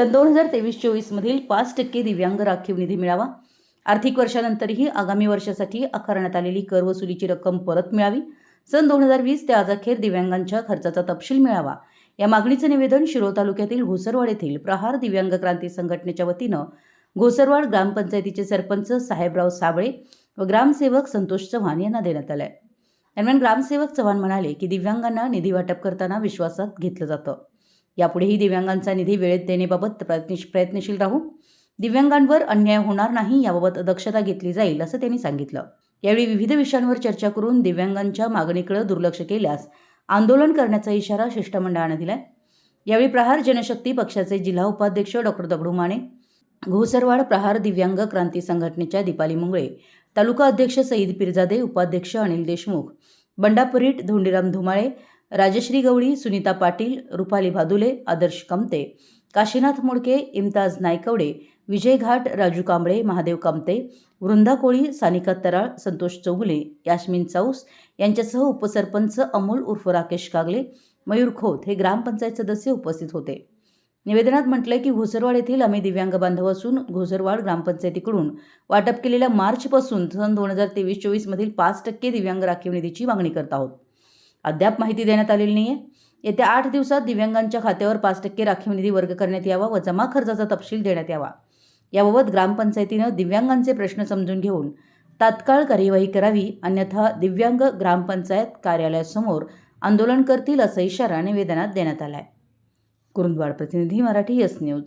सन दोन हजार तेवीस चोवीसमधील पाच टक्के दिव्यांग राखीव निधी मिळावा. आर्थिक वर्षानंतरही आगामी वर्षासाठी आकारण्यात आलेली कर वसुलीची रक्कम परत मिळावी. सन दोन हजार वीस ते आजअखेर दिव्यांगांच्या खर्चाचा तपशील मिळावा. या मागणीचं निवेदन शिरोळ तालुक्यातील घोसरवाड येथील प्रहार दिव्यांग क्रांती संघटनेच्या वतीनं घोसरवाड ग्रामपंचायतीचे सरपंच साहेबराव साबळे व ग्रामसेवक संतोष चव्हाण यांना देण्यात आलंय. दरम्यान ग्रामसेवक चव्हाण म्हणाले की दिव्यांगांना निधी वाटप करताना विश्वासात घेतलं जातं. यापुढेही दिव्यांगांचा निधी वेळेत देण्याबाबत प्रयत्न प्रयत्नशील राहू. दिव्यांगांवर अन्याय होणार नाही याबाबत दक्षता घेतली जाईल असं त्यांनी सांगितलं. यावेळी विविध विषयांवर चर्चा करून दिव्यांगांच्या मागणीकडे दुर्लक्ष केल्यास आंदोलन करण्याचा इशारा शिष्टमंडळानं दिलाय. यावेळी प्रहार जनशक्ती पक्षाचे जिल्हा उपाध्यक्ष डॉक्टर दगडू माने घोसरवाड प्रहार दिव्यांग क्रांती संघटनेच्या दीपाली मुंगळे तालुका अध्यक्ष सईद पिरजादे उपाध्यक्ष अनिल देशमुख बंडापरीट धोंडीराम धुमाळे राजश्री गवळी सुनीता पाटील रुपाली भादुले आदर्श कमते काशीनाथ मोडके इम्ताज नायकवडे विजय घाट राजू कांबळे महादेव कमते वृंदा कोळी सानिका तराळ संतोष चौगुले यास्मिन चौस यांच्यासह उपसरपंच अमोल उर्फ राकेश कागले मयूर खोत हे ग्रामपंचायत सदस्य उपस्थित होते. निवेदनात म्हटलंय की घोसरवाड येथील आम्ही दिव्यांग बांधव असून घोसरवाड ग्रामपंचायतीकडून वाटप केलेल्या मार्चपासून सन दोन हजार तेवीस चोवीसमधील पाच टक्के दिव्यांग राखीव निधीची मागणी करत आहोत. अद्याप माहिती देण्यात आलेली नाही आहे येत्या आठ दिवसात दिव्यांगांच्या खात्यावर पाच टक्के राखीव निधी वर्ग करण्यात यावा व जमा खर्चाचा तपशील देण्यात यावा. याबाबत ग्रामपंचायतीनं दिव्यांगांचे प्रश्न समजून घेऊन तात्काळ कार्यवाही करावी अन्यथा दिव्यांग ग्रामपंचायत कार्यालयासमोर आंदोलन करतील असा इशारा निवेदनात देण्यात आला आहे कुरुंदवाड प्रतिनिधी मराठी यस न्यूज.